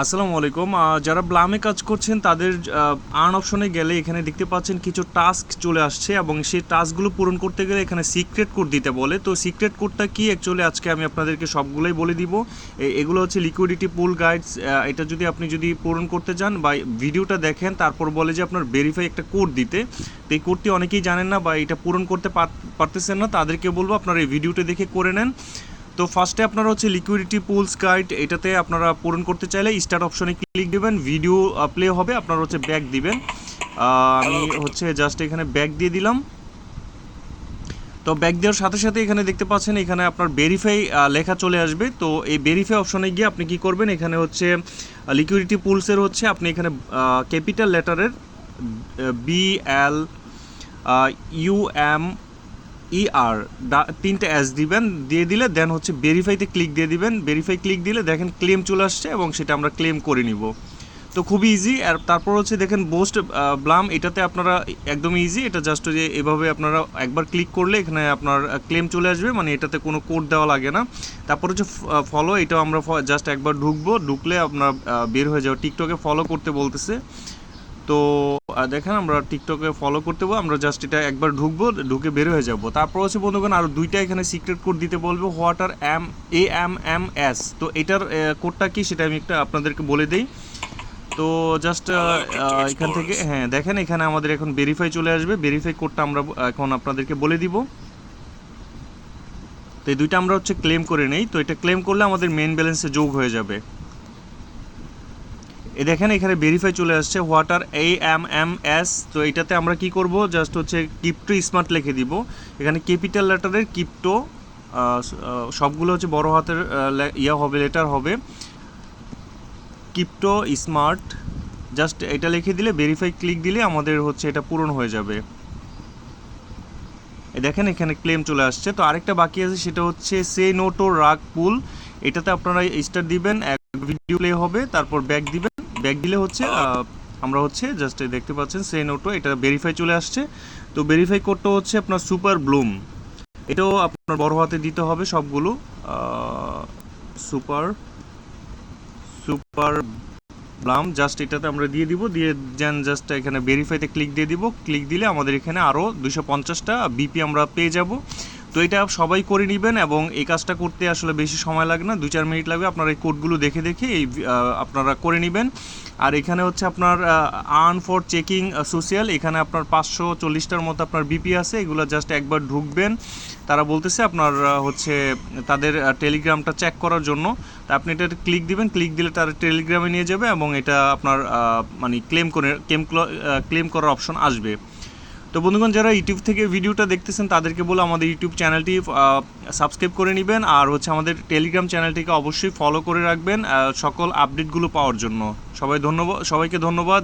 আসসালামু আলাইকুম। যারা ব্লামে কাজ করছেন, তাদের আর্ন অপশনে গেলে এখানে দেখতে পাচ্ছেন কিছু টাস্ক চলে আসছে এবং সেই টাস্কগুলো পূরণ করতে গেলে এখানে সিক্রেট কোড দিতে বলে। তো সিক্রেট কোডটা কি? অ্যাকচুয়ালি আজকে আমি আপনাদেরকে সবগুলোই বলে দিব। এগুলো হচ্ছে লিকুইডিটি পুল গাইডস এটা যদি আপনি যদি পূরণ করতে চান বা ভিডিওটা দেখেন, তারপর বলে যে আপনার ভেরিফাই একটা কোড দিতে। তো এই কোডটি অনেকেই জানেন না বা এটা পূরণ করতে পার- পারতেছেন না। তাদেরকে বলব আপনারা এই ভিডিওটা দেখে করে নেন। তো ফার্স্টে আপনারা হচ্ছে লিকুইডিটি পুলস গাইড এটাতে আপনারা পূরণ করতে চাইলে স্টার্ট অপশনে ক্লিক দেবেন ভিডিও প্লে হবে, আপনারা হচ্ছে ব্যাক দিবেন। আমি হচ্ছে জাস্ট এখানে ব্যাক দিয়ে দিলাম। তো ব্যাক দেওয়ার সাথে সাথে এখানে দেখতে পাচ্ছেন, এখানে আপনার ভেরিফাই লেখা চলে আসবে। তো এই ভেরিফাই অপশনে গিয়ে আপনি কি করবেন, এখানে হচ্ছে লিকুইডিটি পুলসের হচ্ছে আপনি এখানে capital লেটারের B L U M E R তিনটে অ্যাস দিবেন, দিয়ে দিলে দেন হচ্ছে ভেরিফাইতে ক্লিক দিয়ে দিবেন ভেরিফাই ক্লিক দিলে দেখেন ক্লেম চলে আসছে এবং সেটা আমরা ক্লেম করে নিব। তো খুবই ইজি আর তারপর হচ্ছে দেখেন বোস্ট ব্লাম এটাতে আপনারা একদম ইজি এটা জাস্ট যে এভাবে আপনারা একবার ক্লিক করলে এখানে আপনার ক্লেম চলে আসবে মানে এটাতে কোনো কোড দেওয়া লাগে না। তারপর হচ্ছে ফলো এটা আমরা জাস্ট একবার ঢুকবো, ঢুকলে আপনার বের হয়ে যাবে। টিকটকে ফলো করতে বলতেছে। তো দেখেন আমরা টিকটকে ফলো করতে বলব আমরা জাস্ট এটা একবার ঢুকবো ঢুকে বের হয়ে যাব। তারপর হচ্ছে বন্ধুগণ আরও দুইটা এখানে সিক্রেট কোড দিতে বলব what R M A M M S তো এটার কোডটা কি সেটা আমি একটা আপনাদেরকে বলে দিই। তো জাস্ট এখান থেকে হ্যাঁ দেখেন এখানে আমাদের এখন ভেরিফাই চলে আসবে। ভেরিফাই কোডটা আমরা এখন আপনাদেরকে বলে দিব। তো এই দুইটা আমরা হচ্ছে ক্লেম করে নেই। তো এটা ক্লেম করলে আমাদের মেন ব্যালেন্সে যোগ হয়ে যাবে। এ দেখেন, এখানে ভেরিফাই চলে আসছে what are A M M S তো এটাতে আমরা কি করব? জাস্ট হচ্ছে কিপটো স্মার্ট লিখে দিব। এখানে ক্যাপিটাল লেটারের কিপটো সবগুলো হচ্ছে বড় হাতের ইয়া হবে লেটার হবে। কিপটো স্মার্ট জাস্ট এটা লিখে দিলে ভেরিফাই ক্লিক দিলে আমাদের হচ্ছে এটা পূরণ হয়ে যাবে। এ দেখেন, এখানে ক্লেম চলে আসছে। তো আরেকটা বাকি আছে, সেটা হচ্ছে সে নোটো রাগ পুল এটাতে আপনারা স্টার দিবেন, এক ভিডিও প্লে হবে, তারপর ব্যাক দিবেন। ব্যাক দিলে হচ্ছে আমরা হচ্ছে জাস্ট দেখতে পাচ্ছেন সে নোটো এটা ভেরিফাই চলে আসছে। তো ভেরিফাই কোডটা হচ্ছে আপনার সুপার ব্লুম এটাও আপনার বড় হাতে দিতে হবে সবগুলো। সুপার সুপার ব্লাম জাস্ট এটাতে আমরা দিয়ে দিব। দিয়ে যেন জাস্ট এখানে ভেরিফাইতে ক্লিক দিয়ে দিব। ক্লিক দিলে আমাদের এখানে আরও দুশো পঞ্চাশটা বিপি আমরা পেয়ে যাব। তো এটা সবাই করে নেবেন এবং এই কাজটা করতে আসলে বেশি সময় লাগে না দুই চার মিনিট লাগবে। আপনারা এই কোডগুলো দেখে দেখে এই আপনারা করে নেবেন। আর এখানে হচ্ছে আপনার আর্ন ফর চেকিং সোশ্যাল। এখানে আপনার পাঁচশো চল্লিশটার মতো আপনার বিপি আছে, এগুলো জাস্ট একবার ঢুকবেন। তারা বলতেছে আপনার হচ্ছে তাদের টেলিগ্রামটা চেক করার জন্য। তা আপনি এটা ক্লিক দিবেন ক্লিক দিলে তারা টেলিগ্রামে নিয়ে যাবে এবং এটা আপনার মানে ক্লেম করে ক্লেম ক্লেম করার অপশন আসবে। তো বন্ধুগণ, যারা ইউটিউব থেকে ভিডিওটা দেখতেছেন, তাদেরকে বলে আমাদের ইউটিউব চ্যানেলটি সাবস্ক্রাইব করে নেবেন আর হচ্ছে আমাদের টেলিগ্রাম চ্যানেলটিকে অবশ্যই ফলো করে রাখবেন সকল আপডেটগুলো পাওয়ার জন্য। সবাই ধন্যবাদ সবাইকে ধন্যবাদ।